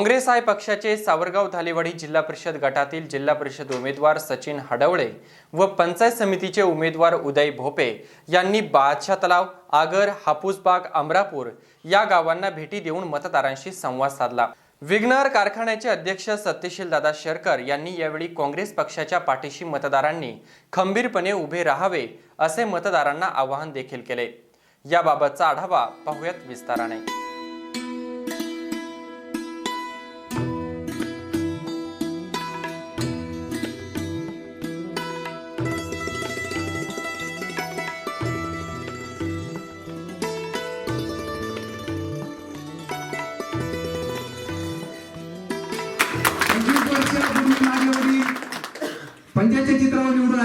Congress I पक्षाचे सावरगाव धालेवाडी जिल्हा परिषद गटातील जिल्हा परिषद उमेदवार सचिन हडवळे व पंचायत समितीचे उमेदवार उदय भोपे यांनी बादशाह तलाव आगर हापूसबाग अमरापूर या गावांना भेटी देऊन मतदारांशी संवाद साधला. विघ्नर कारखान्याचे अध्यक्ष सत्यशील दादा शेरकर यांनी यावेळी काँग्रेस पक्षाच्या पाठीशी मतदारांनी खंबीरपणे उभे राहावे असे मतदारांना आवाहन देखील केले. याबाबतचा आढावा पाहूयात विस्ताराने.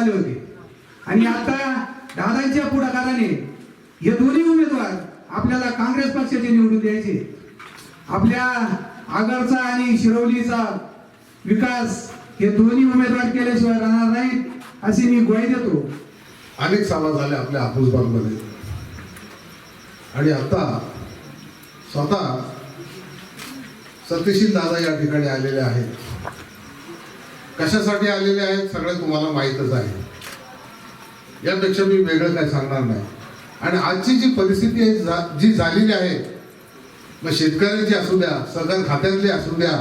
आले होते. आणि आता दादांच्या पुढाकाराने हे दोन्ही उमेदवार आपल्याला काँग्रेस पक्षाचे निवडून द्यायचे. आपल्या आगरचा आणि शिरवलीचा विकास हे दोन्ही उमेदवार केल्याशिवाय राहणार नाहीत अशी मी ग्वाही देतो. अनेक सभा झाल्या आपल्या हापूसबागमध्ये. आणि आता स्वतः सत्यशील दादा या ठिकाणी आलेले आहेत. कशासाठी आलेले आहेत सगळं तुम्हाला माहीतच आहे. यापेक्षा मी वेगळं काय सांगणार नाही. आणि आजची जी परिस्थिती आहे जा- जी झालेली आहे मग शेतकऱ्यांची असू द्या सहकार खात्यातली असू द्या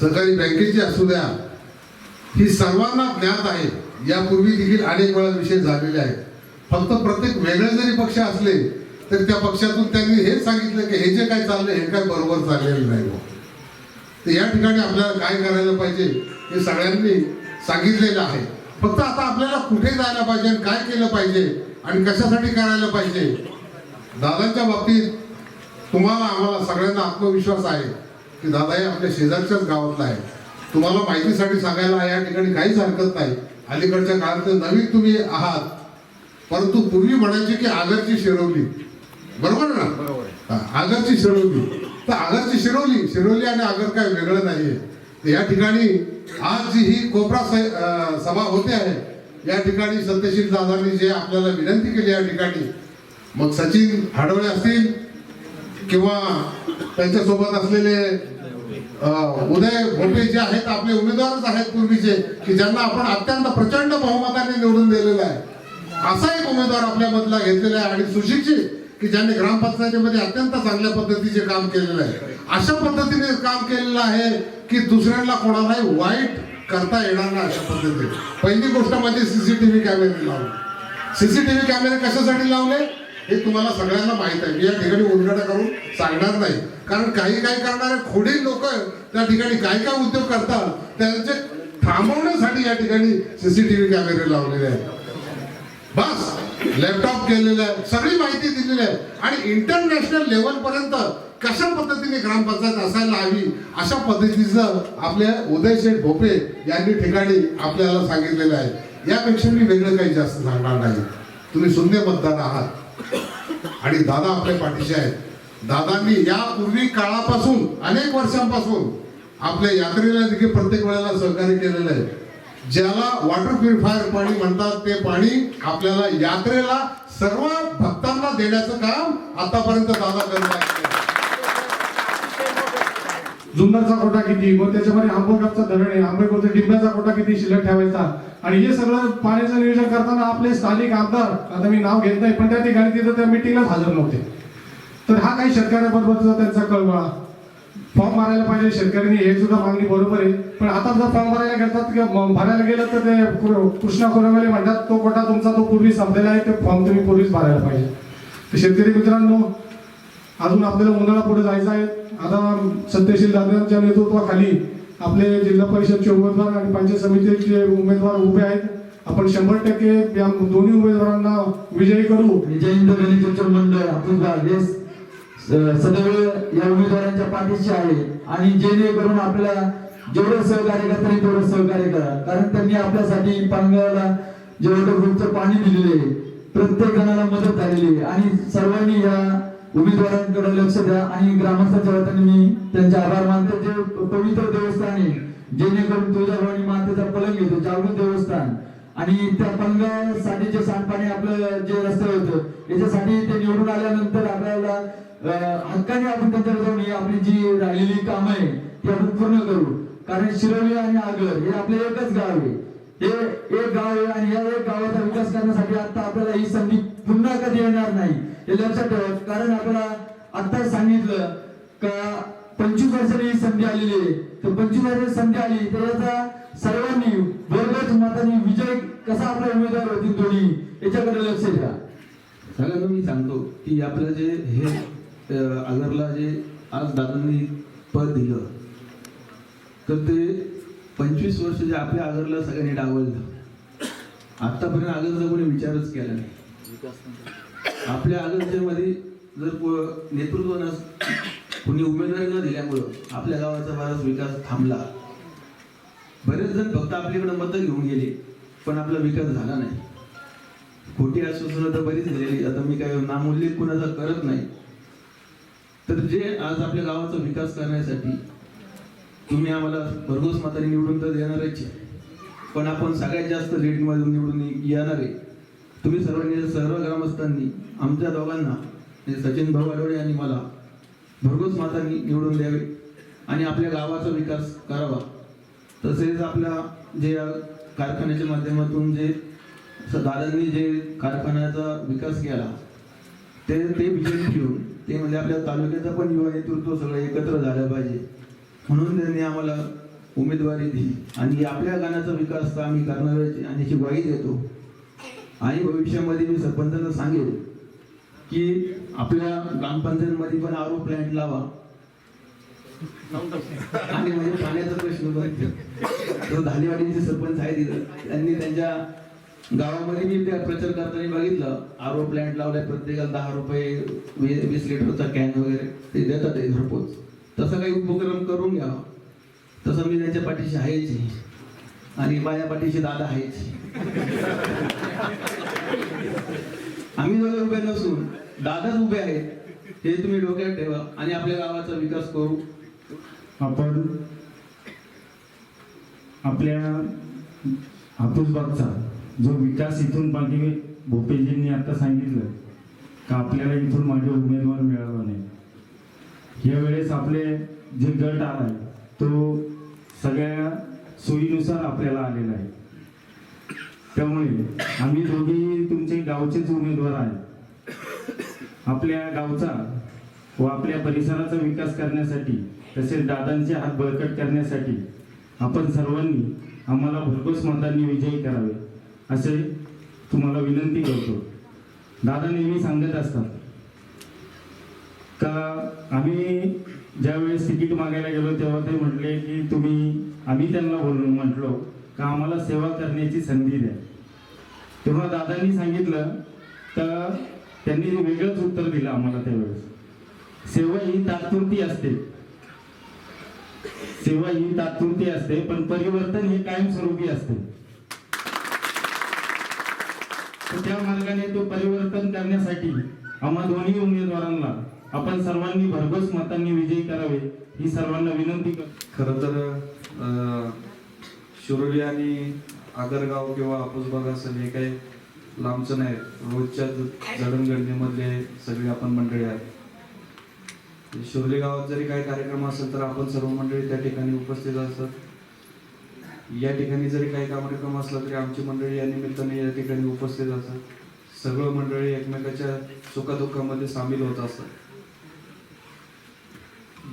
सहकारी बँकेची असू द्या ही सर्वांना ज्ञात आहे. यापूर्वी देखील अनेक वेळा विषय झालेले आहेत. फक्त प्रत्येक वेगळे जरी पक्ष असले तरी त्या पक्षातून त्यांनी हेच सांगितलं की हे जे काय चाललंय हे काय बरोबर चाललेलं नाही तर या ठिकाणी आपल्याला काय करायला पाहिजे? हे सगळ्यांनी सांगितलेलं आहे. फक्त आता आपल्याला कुठे जायला पाहिजे आणि काय केलं पाहिजे आणि कशासाठी करायला पाहिजे दादांच्या बाबतीत तुम्हाला आम्हाला सगळ्यांना आत्मविश्वास आहे की दादा हे आपल्या शेजारच्याच गावातला आहे. तुम्हाला माहितीसाठी सांगायला या ठिकाणी काहीच हरकत नाही. अलीकडच्या काळात तर नवीन तुम्ही आहात. परंतु पूर्वी म्हणायचे की आगरची शिरवली बरोबर ना? आगरची शिरवली तर आगरची शिरवली शिरवली आणि आगर काय वेगळं नाहीये. तर या ठिकाणी आज जी ही कोपरा सभा होते आहे या ठिकाणी सत्यशील दादांनी जे आपल्याला विनंती केली या ठिकाणी मग सचिन हाडवळे असतील किंवा त्यांच्यासोबत असलेले उदय भोपे जे आहेत आपले उमेदवारच आहेत पूर्वीचे की ज्यांना आपण अत्यंत प्रचंड बहुमताने निवडून दिलेलं आहे. असा एक उमेदवार आपल्या मधला घेतलेला आहे आणि सुशिक्षित की ज्यांनी ग्रामपंचायतीमध्ये अत्यंत चांगल्या पद्धतीचे काम केलेलं आहे. अशा पद्धतीने काम केलेलं आहे की दुसऱ्यांना कोणालाही वाईट करता येणार नाही अशा पद्धतीने. पहिली गोष्ट म्हणजे सीसीटीव्ही कॅमेरे लावले सीसीटीव्ही कॅमेरे कशासाठी लावले? हे तुम्हाला सगळ्यांना माहीत आहे. मी या ठिकाणी उलगडा करून सांगणार नाही. कारण काही काही करणारे खोडे लोक त्या ठिकाणी काय काय उद्योग करतात त्यांचे थांबवण्यासाठी या ठिकाणी सीसीटीव्ही कॅमेरे लावलेले आहेत. बस लॅपटॉप केलेलं आहे. सगळी माहिती दिलेली आहे. आणि इंटरनॅशनल लेवल पर्यंत कशा पद्धतीने ग्रामपंचायत असायला हवी अशा पद्धतीचं आपल्या उदयशेठ भोपे यांनी ठिकाणी आपल्याला सांगितलेलं आहे. यापेक्षा मी वेगळं काही जास्त सांगणार नाही. तुम्ही शून्य मतदार आहात. आणि दादा आपल्या पाठीचे आहेत. दादांनी यापूर्वी काळापासून अनेक वर्षांपासून आपल्या यात्रेला देखील प्रत्येक वेळेला सहकार्य केलेलं आहे. ज्याला वॉटर प्युरिफायर पाणी म्हणतात ते पाणी आपल्याला यात्रेला सर्व भक्तांना देण्याचं काम आतापर्यंत दादा करत आहे जुन्नरचा कोटा किती? मग त्याच्यामध्ये आंबोगावचा धरण आहे. आंबेगावचा डिंब्याचा कोटा किती शिल्लक ठेवायचा? आणि हे सगळं पाण्याचं नियोजन करताना आपले स्थानिक आमदार आता मी नाव घेत नाही पण त्या ठिकाणी तिथं त्या मिटिंगलाच हजर नव्हते. तर हा काही शेतकऱ्याबरोबरचा त्यांचा कळवळा. फॉर्म भरायला पाहिजे शेतकऱ्यांनी हे सुद्धा मागणी बरोबर आहे. पण आता जर फॉर्म भरायला घेतात की भरायला गेलं तर ते कृष्णा कोरवले म्हणतात तो कोटा तुमचा तो पूर्वी संपलेला आहे ते फॉर्म तुम्ही पूर्वीच भरायला पाहिजे. तर शेतकरी मित्रांनो अजून आपल्याला उन्हाळा पुढे जायचं आहे. आता सत्यशील दादांच्या नेतृत्वाखाली आपले जिल्हा परिषदचे उमेदवार आणि पंचायत समितीचे उमेदवार उभे आहेत. आपण शंभर टक्के या दोन्ही उमेदवारांना विजयी करू. जयंत गणेश मंडळ आपण सदैव या उमेदवारांच्या पाठीशी आहे. आणि जेणेकरून आपल्याला जेवढं सहकार्य करता येईल तेवढं सहकार्य करा. कारण त्यांनी आपल्यासाठी पानगावला जेवढं ग्रुपचं पाणी दिलेले आहे प्रत्येक जणाला मदत झालेली आहे. आणि सर्वांनी या उमेदवारांकडे लक्ष द्या आणि ग्रामस्थांच्या वतीने मी त्यांचे आभार मानतो. जे पवित्र देवस्थान आहे जेणेकरून तुळजाभवानी मातेचा पलंग येतो जागृत देवस्थान. आणि त्या पलंगासाठी जे सांडपाणी आपलं जे रस्ते होतं याच्यासाठी ते निवडून आल्यानंतर आपल्याला हक्काने आपण त्यांच्याकडे जाऊन आपली जी राहिलेली कामं आहे ती आपण पूर्ण करू. कारण शिरोली आणि आगर हे आपले एकच गाव आहे. हे एक गाव आहे आणि या एक गावाचा विकास करण्यासाठी आता आपल्याला ही संधी पुन्हा कधी येणार नाही. हे लक्षात ठेवा कारण आपल्याला आता सांगितलं का पंचवीस वर्षांनी ही संधी आलेली आहे. तर पंचवीस वर्षांची संधी आली तर याचा सर्वांनी भरघोस मतांनी विजय कसा आपला उमेदवार होतील दोन्ही याच्याकडे लक्ष द्या. सगळ्यांना मी सांगतो की आपलं जे हे अगरला आगरला जे आज दादांनी पद दिलं तर ते पंचवीस वर्ष जे आपल्या आगरला सगळ्यांनी डावललं. आतापर्यंत आगरचा कोणी विचारच केला नाही. आपल्या आगरच्या जर को- नेतृत्व नस कोणी उमेदवारी न दिल्यामुळं आपल्या गावाचा बराच विकास थांबला. बरेच जण फक्त आपल्याकडे मतं घेऊन गेले पण आपला विकास झाला नाही. खोटी आश्वासनं तर बरीच झालेली आता मी काय नामोल्लेख कुणाचा करत नाही. तर जे आज आपल्या गावाचा विकास करण्यासाठी तुम्ही आम्हाला भरघोस मताने निवडून तर देणारच आहे. पण आपण सगळ्यात जास्त रेटमधून निवडून येणार आहे तुम्ही सर्वांनी म्हणजे सर्व ग्रामस्थांनी आमच्या दोघांना म्हणजे सचिन भाऊ आडवळे यांनी मला भरघोस मातांनी निवडून द्यावे आणि आपल्या गावाचा विकास करावा. तसेच आपल्या जे कारखान्याच्या माध्यमातून जे स- दादांनी जे कारखान्याचा विकास केला ते ते विजय ठेवून ते म्हणजे आपल्या तालुक्याचं पण युवा नेतृत्व सगळं एकत्र झालं पाहिजे. म्हणून त्यांनी आम्हाला उमेदवारी दिली. आणि आपल्या गाण्याचा विकास तर आम्ही करणार आणि याची ग्वाही देतो. आणि भविष्यामध्ये मी सरपंचांना सांगेल की आपल्या ग्रामपंचायतमध्ये पण आरो प्लॅन्ट लावा. आणि म्हणजे पाण्याचा प्रश्न पण तो सरपंच आहे तिथं त्यांनी त्यांच्या गावामध्ये मी त्या प्रचार करताना बघितलं. आरो प्लॅन्ट लावलाय प्रत्येकाला दहा रुपये वीस लिटरचा कॅन वगैरे ते देतात ते घरपोच तसं काही उपक्रम करून घ्यावा. तसं मी त्यांच्या पाठीशी आहेच. आणि माझ्या पाठीशी दादा आहेच. आम्ही दोघे उभे नसून दादाच उभे आहेत हे तुम्ही डोक्यात ठेवा आणि आपल्या गावाचा विकास करू. आपण आपल्या हापूसबागचा जो विकास इथून मागे भोपेजींनी आता सांगितलं का आपल्याला इथून माझे उमेदवार मिळाला नाही. यावेळेस आपले जे गट आला आहे तो सगळ्या सोयीनुसार आपल्याला आलेला आहे. त्यामुळे आम्ही दोघी तुमचे गावचेच उमेदवार आहे आपल्या गावचा व आपल्या परिसराचा विकास करण्यासाठी तसेच दादांचे हात बळकट करण्यासाठी आपण सर्वांनी आम्हाला भरघोस मतांनी विजयी करावे असे तुम्हाला विनंती करतो. दादा नेहमी सांगत असतात का आम्ही ज्यावेळेस तिकीट मागायला गेलो तेव्हा ते म्हटले की तुम्ही आम्ही त्यांना बोललो म्हटलो का आम्हाला सेवा करण्याची संधी द्या. तेव्हा दादांनी सांगितलं तर त्यांनी वेगळंच उत्तर दिलं आम्हाला त्यावेळेस. सेवा ही तात्पुरती असते. सेवा ही तात्पुरती असते पण परिवर्तन हे कायमस्वरूपी असते. तर त्या मार्गाने तो परिवर्तन करण्यासाठी आम्हा दोन्ही उमेदवारांना आपण सर्वांनी भरघोस मतांनी विजयी करावे ही सर्वांना विनंती करतो. खर तर अं, शिरोली आणि आगरगाव किंवा हापूसबाग असेल हे काही लांबचं नाही रोजच्या जडणघडणीमधले सगळे आपण मंडळी आहेत. म्हणजे शिरोली गावात जरी काही कार्यक्रम असेल तर आपण सर्व मंडळी त्या ठिकाणी उपस्थित असतात. या ठिकाणी जरी काही कार्यक्रम असला तरी आमची मंडळी या निमित्ताने या ठिकाणी उपस्थित असतात. सगळं मंडळी एकमेकाच्या सुखदुःखामध्ये सामील होत असतात.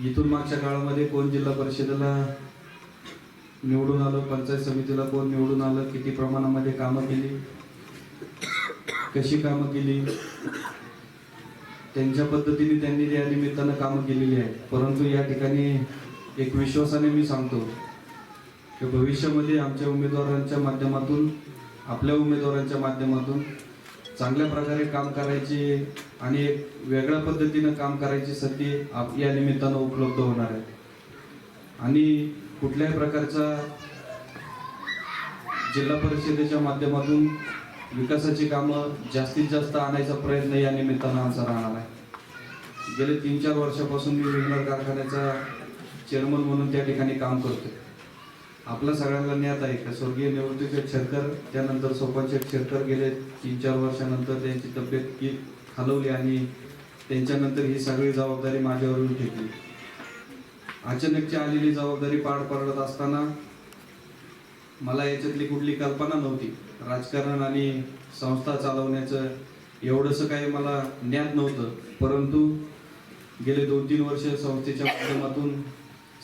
इथून मागच्या काळामध्ये कोण जिल्हा परिषदेला निवडून आलं पंचायत समितीला कोण निवडून आलं किती प्रमाणामध्ये कामं केली कशी कामं केली त्यांच्या पद्धतीने त्यांनी या निमित्तानं कामं केलेली आहेत. परंतु या ठिकाणी एक विश्वासाने मी सांगतो की भविष्यामध्ये आमच्या उमेदवारांच्या माध्यमातून आपल्या उमेदवारांच्या माध्यमातून चांगल्या प्रकारे काम करायची आणि एक वेगळ्या पद्धतीनं काम करायची संधी आप- या निमित्तानं उपलब्ध होणार आहे. आणि कुठल्याही प्रकारचा जिल्हा परिषदेच्या माध्यमातून विकासाची कामं जास्तीत जास्त आणायचा प्रयत्न या निमित्तानं आमचा राहणार आहे. गेले तीन चार वर्षापासून मी विघ्नर कारखान्याचा चेअरमन म्हणून त्या ठिकाणी काम करतो आपल्या सगळ्यांना ज्ञात आहे का? स्वर्गीय निवृत्तीचे शेतकर त्यानंतर सोपानचे शेतकर गेले तीन चार वर्षानंतर त्यांची तब्येत की खालवली आणि त्यांच्यानंतर ही सगळी जबाबदारी माझ्यावरून घेतली. अचानकची आलेली जबाबदारी पार पडत असताना मला याच्यातली कुठली कल्पना नव्हती. राजकारण आणि संस्था चालवण्याचं एवढंसं काही मला ज्ञान नव्हतं. परंतु गेले दोन तीन वर्ष संस्थेच्या माध्यमातून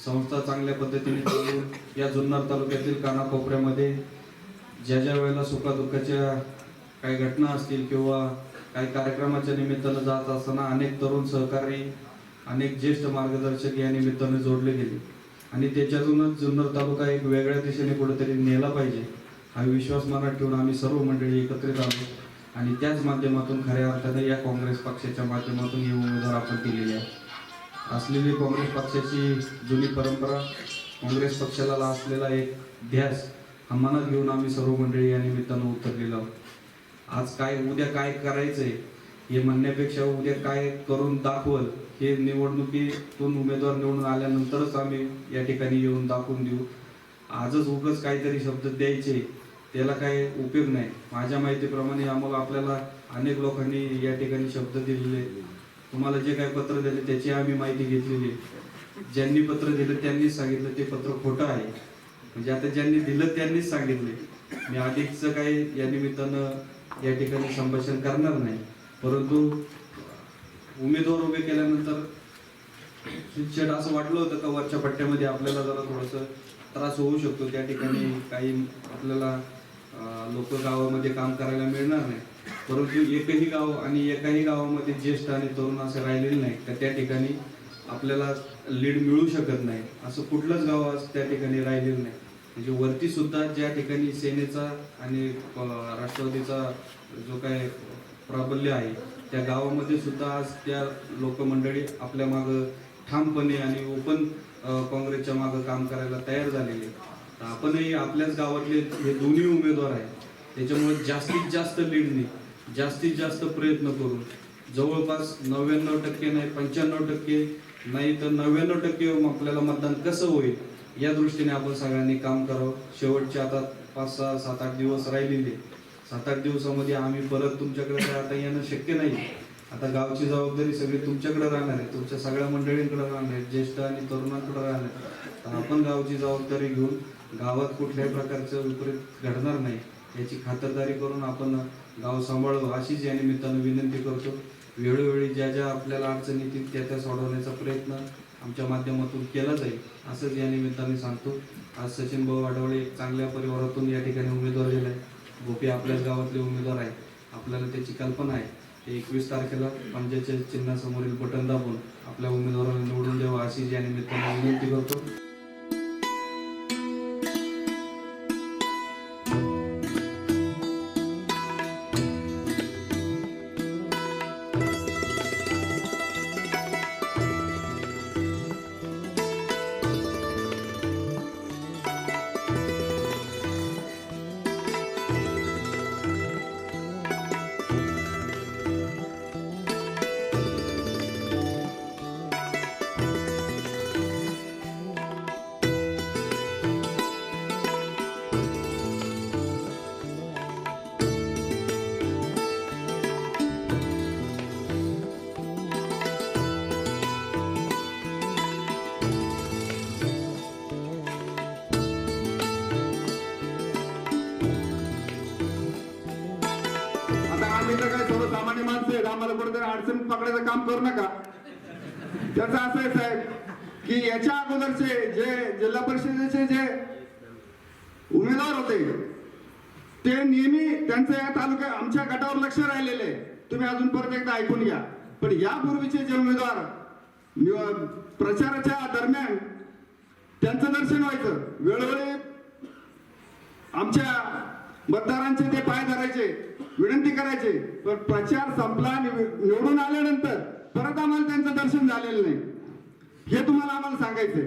संस्था चांगल्या पद्धतीने चालवून या जुन्नर तालुक्यातील कानाकोपऱ्यामध्ये ज्या ज्या वेळेला सुखादुःखाच्या काही घटना असतील किंवा काही कार्यक्रमाच्या निमित्तानं जात असताना अनेक तरुण सहकारी अनेक ज्येष्ठ मार्गदर्शक या निमित्ताने जोडले गेले. आणि त्याच्यातूनच जुन्नर तालुका एक वेगळ्या दिशेने कुठेतरी नेला पाहिजे हा विश्वास मनात ठेवून आम्ही सर्व मंडळी एकत्रित आलो आणि त्याच माध्यमातून खऱ्या अर्थाने या काँग्रेस पक्षाच्या माध्यमातून ही उमेदवार आपण केलेली आहे असलेली काँग्रेस पक्षाची जुनी परंपरा काँग्रेस पक्षाला असलेला एक ध्यास हा मनात घेऊन आम्ही सर्व मंडळी या निमित्तानं उतरलेलो आहोत. आज काय उद्या काय करायचं आहे हे म्हणण्यापेक्षा उद्या काय करून दाखवल हे निवडणुकीतून उमेदवार निवडून आल्यानंतरच आम्ही या ठिकाणी येऊन दाखवून देऊ. आजच उगच काहीतरी शब्द द्यायचे त्याला काही उपयोग नाही. माझ्या माहितीप्रमाणे आम्हाला आपल्याला अनेक लोकांनी या ठिकाणी शब्द दिलेले तुम्हाला जे काही पत्र दिले त्याची आम्ही माहिती घेतलेली ज्यांनी पत्र दिलं त्यांनीच सांगितलं ते पत्र खोटं आहे. म्हणजे आता ज्यांनी दिलं त्यांनीच सांगितले. मी अधिकचं काही या निमित्तानं या ठिकाणी संभाषण करणार नाही. परंतु उमेदवार उभे केल्यानंतर शिक्षण असं वाटलं होतं का वरच्या पट्ट्यामध्ये आपल्याला जरा थोडंसं त्रास होऊ शकतो? त्या ठिकाणी काही आपल्याला लोक गावामध्ये काम करायला मिळणार नाही. परंतु एकही गाव आणि एकाही गावामध्ये ज्येष्ठ आणि तरुण असे राहिलेले नाही तर त्या ठिकाणी आपल्याला लीड मिळू शकत नाही. असं कुठलंच गाव आज त्या ठिकाणी राहिलेलं नाही. म्हणजे वरती सुद्धा ज्या ठिकाणी सेनेचा आणि राष्ट्रवादीचा जो काय प्राबल्य आहे. त्या गावामध्ये सुद्धा आज त्या लोकमंडळी आपल्या मागं ठामपणे आणि ओपन काँग्रेसच्या मागं काम करायला तयार झालेले तर आपणही आपल्याच गावातले हे दोन्ही उमेदवार आहेत. त्याच्यामुळे जास्तीत जास्त लीडने जास्तीत जास्त प्रयत्न करून जवळपास नव्याण्णव टक्के नाही पंच्याण्णव टक्के नाही तर नव्याण्णव टक्के आपल्याला मतदान कसं होईल या दृष्टीने आपण सगळ्यांनी काम करावं. शेवटचे आता पाच सहा सात आठ दिवस राहिलेले सात आठ दिवसामध्ये आम्ही परत तुमच्याकडे काय आता येणं शक्य नाही. आता गावची जबाबदारी सगळी तुमच्याकडे राहणार आहे. तुमच्या सगळ्या मंडळींकडे राहणार आहे. ज्येष्ठ आणि तरुणांकडे राहणार आहे. तर आपण गावची जबाबदारी घेऊन गावात कुठल्याही प्रकारचं विपरीत घडणार नाही. याची खातरदारी करून आपण गाव सांभाळू अशीच या निमित्तानं विनंती करतो. वेळोवेळी ज्या ज्या आपल्याला अडचणी येतील त्या त्या सोडवण्याचा प्रयत्न आमच्या माध्यमातून केला जाईल असंच या निमित्ताने सांगतो. आज सचिन भाऊ आढवळे चांगल्या परिवारातून या ठिकाणी उमेदवार दिलाय. गोपी आपल्याच गावातले उमेदवार आहेत. आपल्याला त्याची कल्पना आहे. ते एकवीस तारखेला पंजाच्या चिन्हासमोरील बटन दाबून आपल्या उमेदवाराला निवडून द्यावं अशी या निमित्ताने विनंती करतो. आम्हाला कुठेतरी अडचण पकडायचं काम करू नका. त्याचं असं आहे साहेब की याच्या अगोदरचे जे जिल्हा परिषदेचे जे उमेदवार होते ते नेहमी त्यांचं या तालुक्या आमच्या गटावर लक्ष राहिलेले तुम्ही अजून परत एकदा ऐकून घ्या. पण यापूर्वीचे जे उमेदवार प्रचाराच्या दरम्यान त्यांचं दर्शन व्हायचं. वेळोवेळी आमच्या मतदारांचे ते पाय धरायचे. विनंती करायचे. पण प्रचार संपला आणि निवडून आल्यानंतर परत आम्हाला त्यांचं दर्शन झालेलं नाही. हे तुम्हाला आम्हाला सांगायचंय.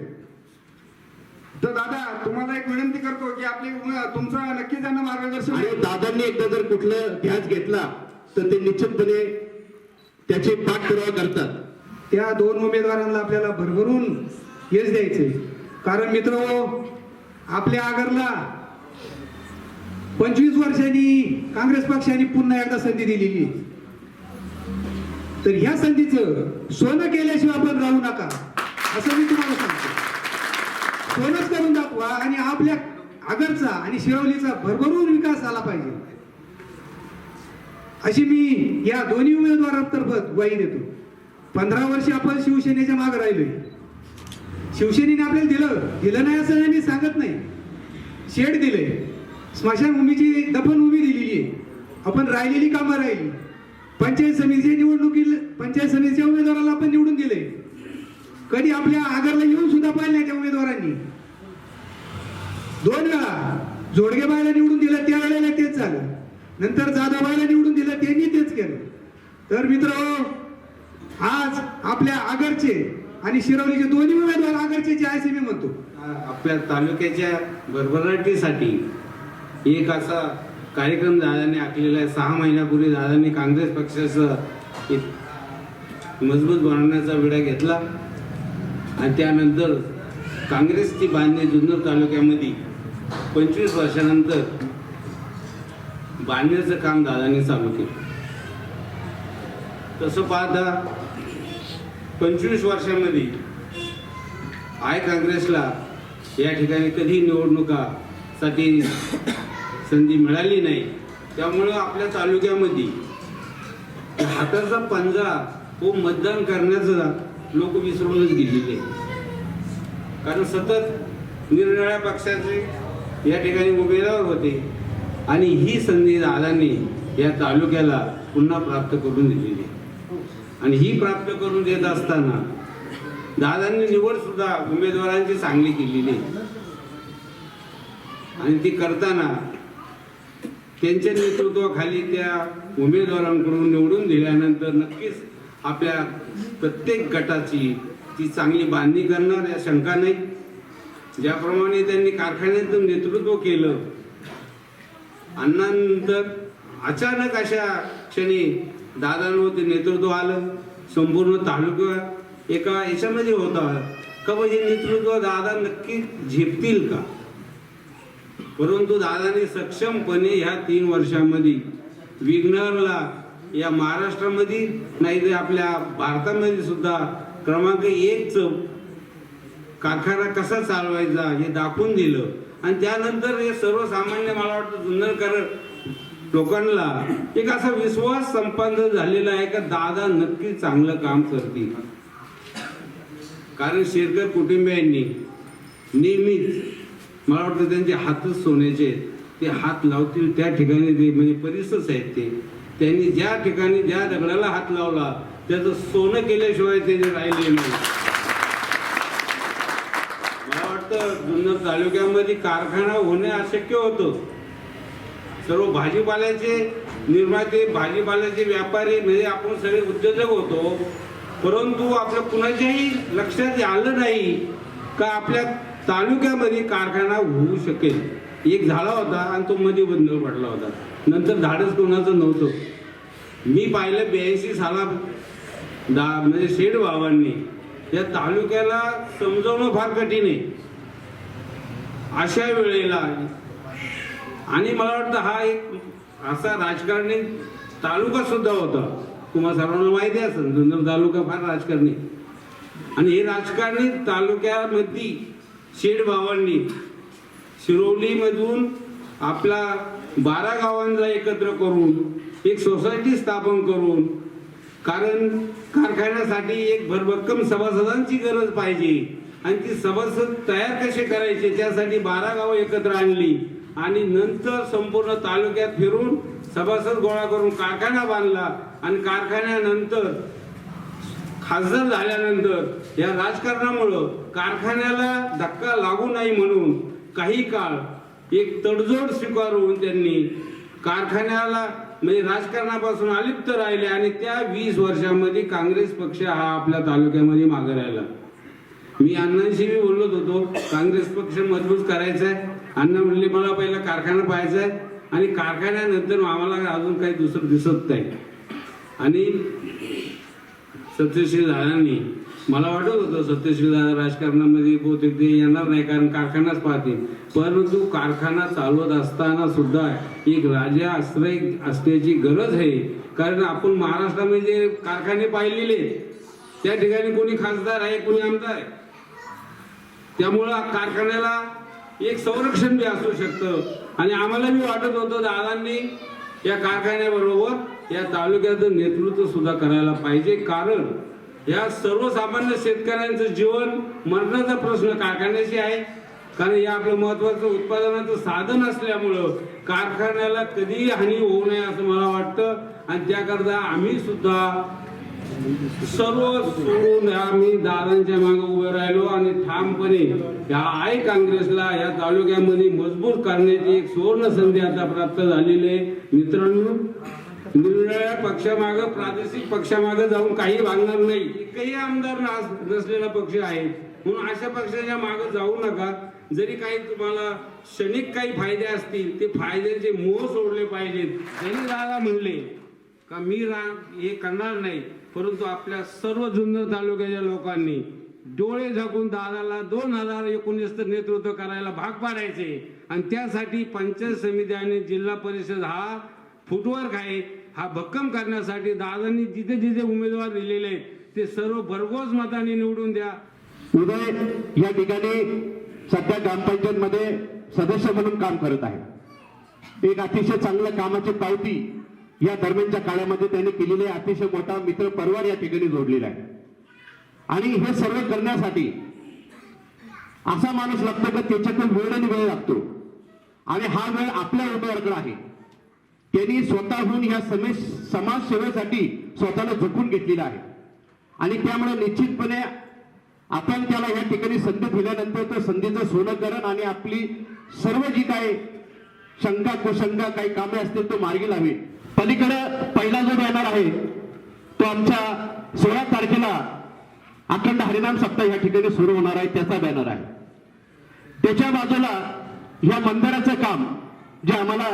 तर दादा तुम्हाला एक विनंती करतो की आपली तुमचं नक्की त्यांना मार्गदर्शन आणि दादांनी एकदा जर कुठलं ध्यास घेतला तर ते निश्चितपणे त्याचे पाठपुरावा करतात. त्या दोन उमेदवारांना आपल्याला भरभरून यश द्यायचे कारण मित्र आपल्या आगरला पंचवीस वर्षांनी काँग्रेस पक्षाने पुन्हा एकदा संधी दिलेली तर ह्या संधीचं सोनं केल्याशिवाय आपण राहू नका असं मी तुम्हाला सांगतो. सोनच करून दाखवा आणि आपल्या आगरचा आणि शिरवलीचा भरभरून विकास झाला पाहिजे. अशी मी या दोन्ही उमेदवारांतर्फत ग्वाही देतो. पंधरा वर्ष आपण शिवसेनेच्या मागे राहिलोय. शिवसेनेने आपल्याला दिलं दिलं नाही असं मी सांगत नाही. शेड दिले स्मशानभूमीची दफनभूमी दिलेली आहे. आपण राहिलेली कामं राहिली. पंचायत समितीच्या निवडणुकीत पंचायत समितीच्या उमेदवाराला आपण निवडून दिले कधी आपल्या आगरला येऊन सुद्धा पाहिलं नाही त्या उमेदवारांनी. दोन वेळा जोडगे बायला निवडून दिलं त्या वेळेला तेच झालं. नंतर जाधवबाईला निवडून दिलं त्यांनी तेच केलं. तर मित्र आज आपल्या आगरचे आणि शिरवलीचे दोन्ही उमेदवार आगरचे जे आहे मी म्हणतो. आपल्या तालुक्याच्या भरभराटीसाठी एक असा कार्यक्रम दादाने आखलेला आहे. सहा महिन्यापूर्वी दादांनी काँग्रेस पक्षाचं मजबूत बनवण्याचा विडा घेतला. आणि त्यानंतर काँग्रेसची बांधणी जुन्नर तालुक्यामध्ये पंचवीस वर्षानंतर बांधण्याचं काम दादांनी चालू केलं. तसं पाहता पंचवीस वर्षामध्ये आय काँग्रेसला या ठिकाणी कधी निवडणुकासाठी संधी मिळाली नाही. त्यामुळं आपल्या तालुक्यामध्ये हाताचा पंजा हो मतदान करण्याचा लोक विसरूनच गेलेले कारण सतत निरनिळ्या पक्षाचे या ठिकाणी उमेदवार होते आणि ही संधी दादांनी या तालुक्याला पुन्हा प्राप्त करून दिलेली आणि ही प्राप्त करून देत असताना दादांनी निवड सुद्धा उमेदवारांची चांगली केलेली आणि ती करताना त्यांच्या नेतृत्वाखाली त्या उमेदवारांकडून निवडून दिल्यानंतर नक्कीच आपल्या प्रत्येक गटाची ती चांगली बांधणी करणार या शंका नाही. ज्याप्रमाणे त्यांनी कारखान्यातून नेतृत्व केलं अण्णानंतर अचानक अशा क्षणी दादांवर ते नेतृत्व आलं. संपूर्ण तालुका एका याच्यामध्ये होता. का म्हणजे नेतृत्व दादा नक्की झेपतील का? परंतु दादाने सक्षमपणे ह्या तीन वर्षामध्ये विघ्नरला या महाराष्ट्रामध्ये नाही तर आपल्या भारतामध्ये सुद्धा क्रमांक एकच कारखाना कसा चालवायचा हे दाखवून दिलं. आणि त्यानंतर हे सर्वसामान्य मला वाटतं जुन्नरकर लोकांना एक असा विश्वास संपन्न झालेला आहे का दादा नक्की चांगलं काम करतील. कारण शेरकर कुटुंबियांनी नेहमीच मला वाटतं त्यांचे हातच सोन्याचे ते हात लावतील त्या ठिकाणी ते म्हणजे परिसरच आहेत ते. त्यांनी ज्या ठिकाणी ज्या दगडाला हात लावला त्याचं सोनं केल्याशिवाय ते राहिले नाही. मला वाटतं जुन्नर तालुक्यामध्ये कारखाना होणे अशक्य होतं. सर्व भाजीपाल्याचे निर्माते भाजीपाल्याचे व्यापारी म्हणजे आपण सगळे उद्योजक होतो. परंतु आपल्या कुणाच्याही लक्षात आलं नाही का आपल्या तालुक्यामध्ये कारखाना होऊ शकेल. एक झाला होता आणि तो मध्ये बंद पडला होता. नंतर झाडच कोणाचं नव्हतं. मी पाहिलं ब्याऐंशी साला दा म्हणजे शेड भावांनी. या तालुक्याला समजवणं फार कठीण आहे. अशा वेळेला आणि मला वाटतं हा एक असा राजकारणी तालुका सुद्धा होता. तुम्हाला सर्वांना माहिती असेल जुन्नर तालुका फार राजकारणी. आणि हे राजकारणी तालुक्यामध्ये शेठ भावांनी शिरोलीमधून आपला बारा गावांचा एकत्र करून एक सोसायटी स्थापन करून कारण कारखान्यासाठी एक भरभक्कम सभासदांची गरज पाहिजे. आणि ती सभासद तयार कसे करायचे त्यासाठी बारा गावं एकत्र आणली. आणि नंतर संपूर्ण तालुक्यात फिरून सभासद गोळा करून कारखाना बांधला. आणि कारखान्यानंतर खासदार झाल्यानंतर या राजकारणामुळं कारखान्याला धक्का लागू नाही म्हणून काही काळ एक तडजोड स्वीकारून त्यांनी कारखान्याला म्हणजे राजकारणापासून अलिप्त राहिले आणि त्या वीस वर्षामध्ये काँग्रेस पक्ष हा आपल्या तालुक्यामध्ये मागे राहिला. मी अण्णांशी मी बोलत होतो काँग्रेस पक्ष मजबूत करायचा आहे अण्णा म्हणले मला पहिला कारखाना पाहायचा आहे आणि कारखान्यानंतर आम्हाला अजून काही दुसरं दिसत नाही. आणि सत्यशील दादांनी. मला वाटत होतं सत्यशील दादा राजकारणामध्ये बहुतेक ते येणार नाही कारण कारखानाच पाहतील. परंतु कारखाना चालवत असताना सुद्धा एक राजा आश्रय असण्याची गरज आहे. कारण आपण महाराष्ट्रामध्ये म्हणजे कारखाने पाहिलेले त्या ठिकाणी कोणी खासदार आहे कोणी आमदार आहे. त्यामुळं कारखान्याला एक संरक्षण बी असू शकतं. आणि आम्हाला बी वाटत होतं दादांनी या कारखान्याबरोबर या तालुक्याचं नेतृत्व सुद्धा करायला पाहिजे. कारण या सर्वसामान्य शेतकऱ्यांचं जीवन मरणाचा प्रश्न कारखान्याशी आहे. कारण या आपलं महत्वाचं उत्पादनाचं साधन असल्यामुळं कारखान्याला कधीही हानी होऊ नये असं मला वाटतं. आणि त्याकरता आम्ही सुद्धा सर्व सोडून आम्ही दादांच्या मागे उभे राहिलो आणि ठामपणे या आय काँग्रेसला या तालुक्यामध्ये मजबूत करण्याची एक सुवर्ण संधी आता प्राप्त झालेली आहे. मित्रांनो निरनिराळ्या पक्षामागं प्रादेशिक पक्षामागं जाऊन काही भागणार नाही. एकही आमदार नसलेला पक्ष आहे. म्हणून अशा पक्षाच्या मागे जाऊ नका. जरी काही तुम्हाला क्षणिक काही फायदे असतील ते फायद्याचे मोह सोडले पाहिजेत. जरी दादा म्हणले का मी रा हे करणार नाही परंतु आपल्या सर्व जुन्नर तालुक्याच्या लोकांनी डोळे झाकून दादाला दोन हजार एकोणीस नेतृत्व करायला भाग पाडायचे. आणि त्यासाठी पंचायत समिती आणि जिल्हा परिषद हा फुटवर्क आहे. हा भक्कम करण्यासाठी दादांनी जिथे जिथे उमेदवार दिलेले आहेत ते सर्व भरघोस मताने निवडून द्या. उदय या ठिकाणी सध्या ग्रामपंचायत मध्ये सदस्य म्हणून काम करत आहे. एक अतिशय चांगलं कामाची पावती या दरम्यानच्या काळामध्ये त्यांनी केलेली आहे. अतिशय मोठा मित्र परिवार या ठिकाणी जोडलेला आहे. आणि हे सर्व करण्यासाठी असा माणूस लागतो का? त्याच्यातून वेळ आणि वेळ लागतो. आणि हा वेळ आपल्या उमेदवाराकडे आहे. त्यांनी स्वतःहून या समय समाजसेवेसाठी स्वतःला झोपून घेतलेला आहे. आणि त्यामुळे निश्चितपणे आपण त्याला या ठिकाणी संधी दिल्यानंतर तर संधीचं सोनं करण आणि आपली सर्व जी काय शंका कुशंका काही कामे असतील तो मार्गी लावी. पलीकडे पहिला जो बॅनर आहे तो आमच्या सोळा तारखेला अखंड हरिनाम सप्ताह या ठिकाणी सुरू होणार आहे त्याचा बॅनर आहे. त्याच्या बाजूला या मंदिराचं काम जे आम्हाला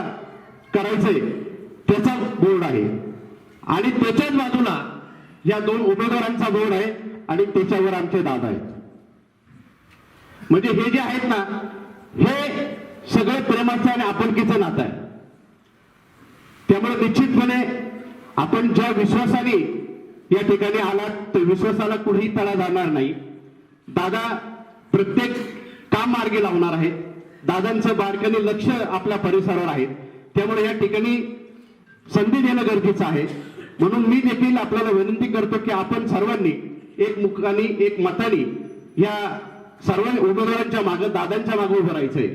करायचे. त्याचा बोर्ड आहे. आणि त्याच्याच बाजूला या दोन उमेदवारांचा बोर्ड आहे आणि त्याच्यावर आमचे दादा आहेत. म्हणजे हे जे आहेत ना हे सगळं प्रेमाचं आणि आपणकीचं नातं आहे. त्यामुळे निश्चितपणे आपण ज्या विश्वासाने या ठिकाणी आलात त्या विश्वासाला कुठेही तडा जाणार नाही. दादा प्रत्येक काम मार्गी लावणार आहेत. दादांचं बारकाने लक्ष आपल्या परिसरावर आहे. त्यामुळे या ठिकाणी संधी देणं गरजेचं आहे. म्हणून मी देखील आपल्याला विनंती करतो की आपण सर्वांनी एक मुखाने एक मताने या सर्व उमेदवारांच्या मागे दादांच्या मागे उभं राहायचंय.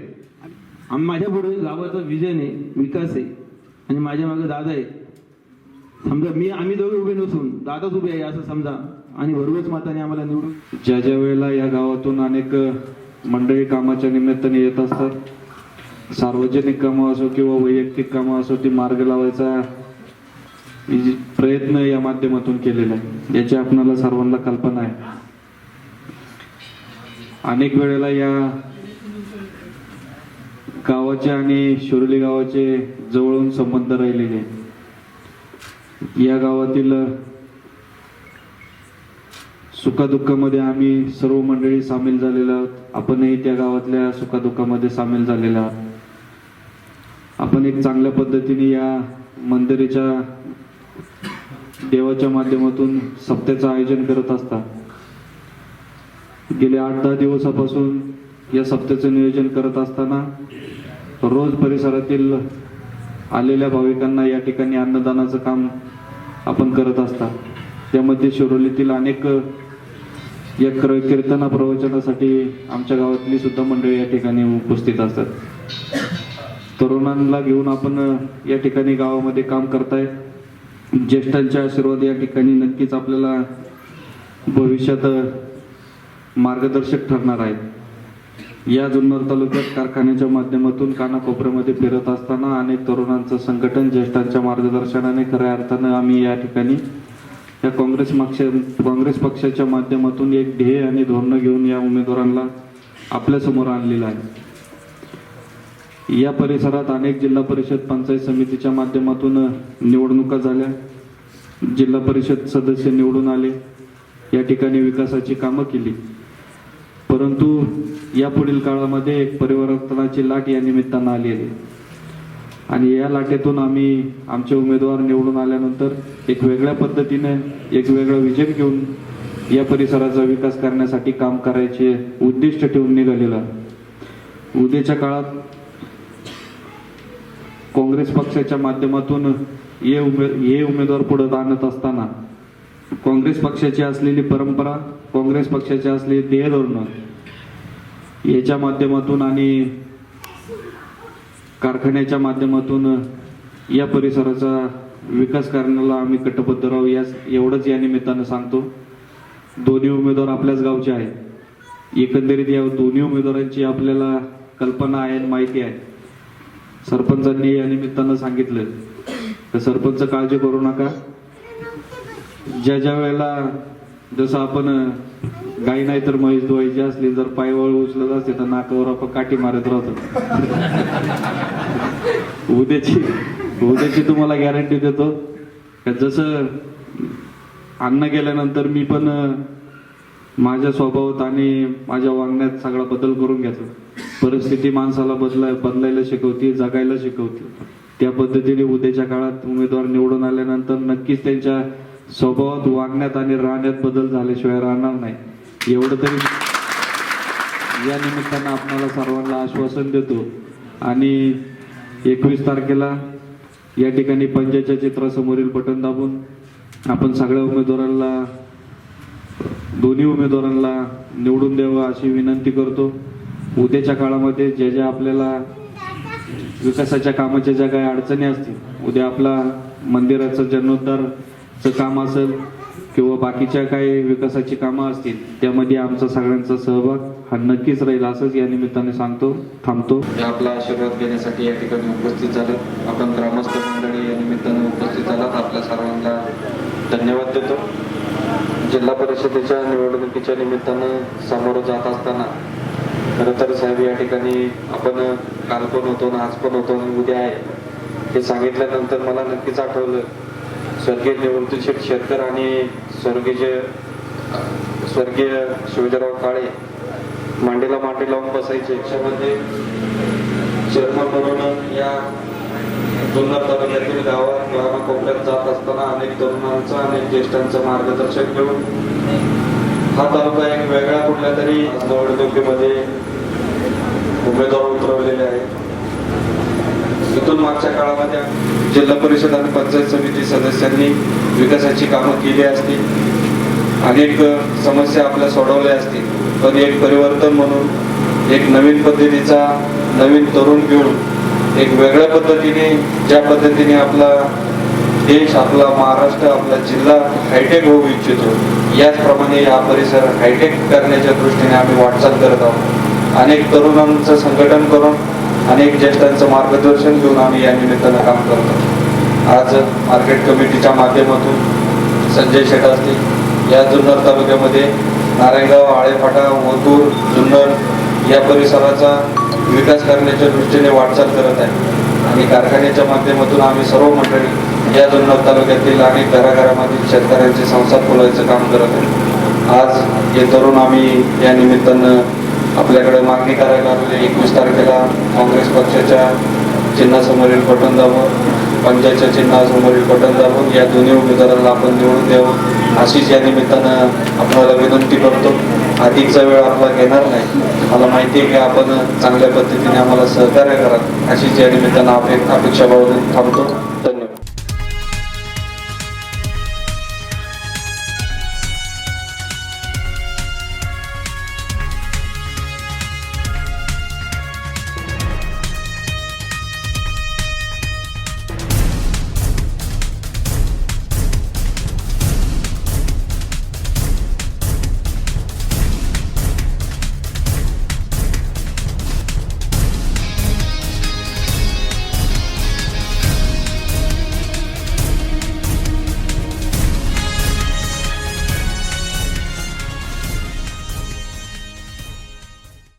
आम- माझ्या पुढे गावाचा विजन आहे विकास आहे. आणि माझ्या मागे दादा आहे समजा मी आम्ही दोघे उभे नसून दादाच उभे आहे असं समजा. आणि भरवच मताने आम्हाला निवडून ज्या ज्या वेळेला या गावातून अनेक मंडळी कामाच्या निमित्ताने येत असतात सार्वजनिक कामं असो किंवा वैयक्तिक कामं असो ती मार्ग लावायचा प्रयत्न या माध्यमातून केलेला आहे. याची आपणाला सर्वांना कल्पना आहे. अनेक वेळेला या गावाचे आणि शिरोली गावाचे जवळून संबंध राहिलेले या गावातील सुखादुःखामध्ये आम्ही सर्व मंडळी सामील झालेलो आहोत. आपणही त्या गावातल्या सुखादुःखामध्ये सामील झालेलो आहोत. आपण एक चांगल्या पद्धतीने या मंदिराच्या देवाच्या माध्यमातून सप्त्याचं आयोजन करत असता. गेल्या आठ दहा दिवसापासून या सप्त्याचं नियोजन करत असताना रोज परिसरातील आलेल्या भाविकांना या ठिकाणी अन्नदानाचं काम आपण करत असता. त्यामध्ये शिरोलीतील अनेक या क्र- कीर्तना प्रवचनासाठी आमच्या गावातली सुद्धा मंडळी या ठिकाणी उपस्थित असतात. तरुणांना घेऊन आपण या ठिकाणी गावामध्ये काम करताय. ज्येष्ठांच्या आशीर्वाद या ठिकाणी नक्कीच आपल्याला भविष्यात मार्गदर्शक ठरणार आहेत. या जुन्नर तालुक्यात कारखान्याच्या माध्यमातून कानाकोपऱ्यामध्ये फिरत असताना अनेक तरुणांचं संघटन ज्येष्ठांच्या मार्गदर्शनाने खऱ्या अर्थानं आम्ही या ठिकाणी या काँग्रेस पक्ष काँग्रेस पक्षाच्या माध्यमातून एक ध्येय आणि धोरणं घेऊन या उमेदवारांना आपल्यासमोर आणलेलं आहे. या परिसरात अनेक जिल्हा परिषद पंचायत समितीच्या माध्यमातून निवडणुका झाल्या. जिल्हा परिषद सदस्य निवडून आले. या ठिकाणी विकासाची कामं केली. परंतु या पुढील काळामध्ये एक परिवर्तनाची लाट या निमित्तानं आली आहे. आणि या लाटेतून आम्ही आमचे उमेदवार निवडून आल्यानंतर एक वेगळ्या पद्धतीने एक वेगळं विजन घेऊन या परिसराचा विकास करण्यासाठी काम करायचे उद्दिष्ट ठेवून निघालेला उद्याच्या काळात काँग्रेस पक्षाच्या माध्यमातून हे उमे हे उमेदवार पुढे आणत असताना काँग्रेस पक्षाची असलेली परंपरा काँग्रेस पक्षाची असलेली ध्येयधोरणं याच्या माध्यमातून आणि कारखान्याच्या माध्यमातून या परिसराचा विकास करण्याला आम्ही कटिबद्ध राहू यास एवढंच या निमित्तानं सांगतो. दोन्ही उमेदवार आपल्याच गावचे आहेत. एकंदरीत या दोन्ही उमेदवारांची आपल्याला कल्पना आहे माहिती आहे. सरपंचांनी या निमित्तानं सांगितलं तर सरपंच काळजी करू नका. ज्या ज्या वेळेला जसं आपण गाई नाही तर म्हैस धुवायची असली जर पायवळ उचलत असते तर नाकावर आपण काठी मारत राहतो. उद्याची उद्याची तुम्हाला गॅरंटी देतो. जसं अन्न गेल्यानंतर मी पण माझ्या स्वभावात आणि माझ्या वागण्यात सगळा बदल करून घेतला. परिस्थिती माणसाला बदलाय बदलायला शिकवते जगायला शिकवते त्या पद्धतीने उद्याच्या काळात उमेदवार निवडून आल्यानंतर नक्कीच त्यांच्या स्वभावात वागण्यात आणि राहण्यात बदल झाल्याशिवाय राहणार नाही. एवढं तरी या निमित्तानं आपणाला सर्वांना आश्वासन देतो. आणि एकवीस तारखेला या ठिकाणी पंचायतच्या चित्रासमोरील बटन दाबून आपण सगळ्या उमेदवारांना दोन्ही उमेदवारांना निवडून द्यावं अशी विनंती करतो. उद्याच्या काळामध्ये ज्या ज्या आपल्याला विकासाच्या कामाच्या ज्या काही अडचणी असतील उद्या आपला मंदिराचं जीर्णोद्धारचं काम असेल किंवा बाकीच्या काही विकासाची कामं असतील त्यामध्ये आमचा सगळ्यांचा सहभाग हा नक्कीच राहील. असंच या निमित्ताने सांगतो थांबतो. आपला आशीर्वाद घेण्यासाठी या ठिकाणी उपस्थित झालं आपण ग्रामस्थ मंडळी या निमित्ताने उपस्थित झालात. आपल्या सर्वांना धन्यवाद देतो. जिल्हा परिषदेच्या निवडणुकीच्या निमित्तानं समोर जात असताना खरं तर साहेब या ठिकाणी आपण काल पण होतो ना आज पण होतो आणि उद्या आहे. हे सांगितल्यानंतर मला नक्कीच आठवलं. स्वर्गीय निवृत्तीशेठ शेतकर आणि स्वर्गीय स्वर्गीय शिवजराव काळे मांडीला मांडी लावून बसायचे. याच्यामध्ये चेअरमन म्हणून या जुन्नर तालुक्यातील गावात किंवा कोपऱ्यात जात असताना अनेक तरुणांचा अनेक ज्येष्ठांचं मार्गदर्शन घेऊन हा तालुका एक वेगळा कुठल्या तरी निवडणुकीमध्ये उमेदवार उतरवलेले आहेत. इथून मागच्या काळामध्ये जिल्हा परिषद आणि पंचायत समिती सदस्यांनी विकासाची कामं केली असतील. अनेक समस्या आपल्या सोडवल्या असतील. पण एक परिवर्तन म्हणून एक नवीन पद्धतीचा नवीन तरुण घेऊन एक वेगळ्या पद्धतीने ज्या पद्धतीने आपला देश आपला महाराष्ट्र आपला जिल्हा हायटेक होऊ इच्छितो याचप्रमाणे हा परिसर हायटेक करण्याच्या दृष्टीने आम्ही वाटचाल करत आहोत. अनेक तरुणांचं संघटन करून अनेक ज्येष्ठांचं मार्गदर्शन घेऊन आम्ही या निमित्तानं काम करतो. आज मार्केट कमिटीच्या माध्यमातून संजय शेट असतील या जुन्नर तालुक्यामध्ये नारायणगाव आळेफाटा ओतूर जुन्नर या परिसराचा विकास करण्याच्या दृष्टीने वाटचाल करत आहे. आणि कारखान्याच्या माध्यमातून आम्ही सर्व मंडळी या जुन्नर तालुक्यातील अनेक घराघरामधील शेतकऱ्यांचे संसार खोलायचं काम करत आहे. आज हे तरुण आम्ही या निमित्तानं आपल्याकडे मागणी करायला आलेले एकवीस तारखेला काँग्रेस पक्षाच्या चिन्हासमोरील बटन दाबून पंचायतच्या चिन्हासमोरील बटन दाबून या दोन्ही उमेदवारांना आपण निवडून द्यावं. अशीच या निमित्तानं आपल्याला विनंती करतो. अधिकचा वेळ आपला घेणार नाही. मला माहिती आहे की आपण चांगल्या पद्धतीने आम्हाला सहकार्य करा अशीच या निमित्तानं आपण अपेक्षा बाळगून थांबतो.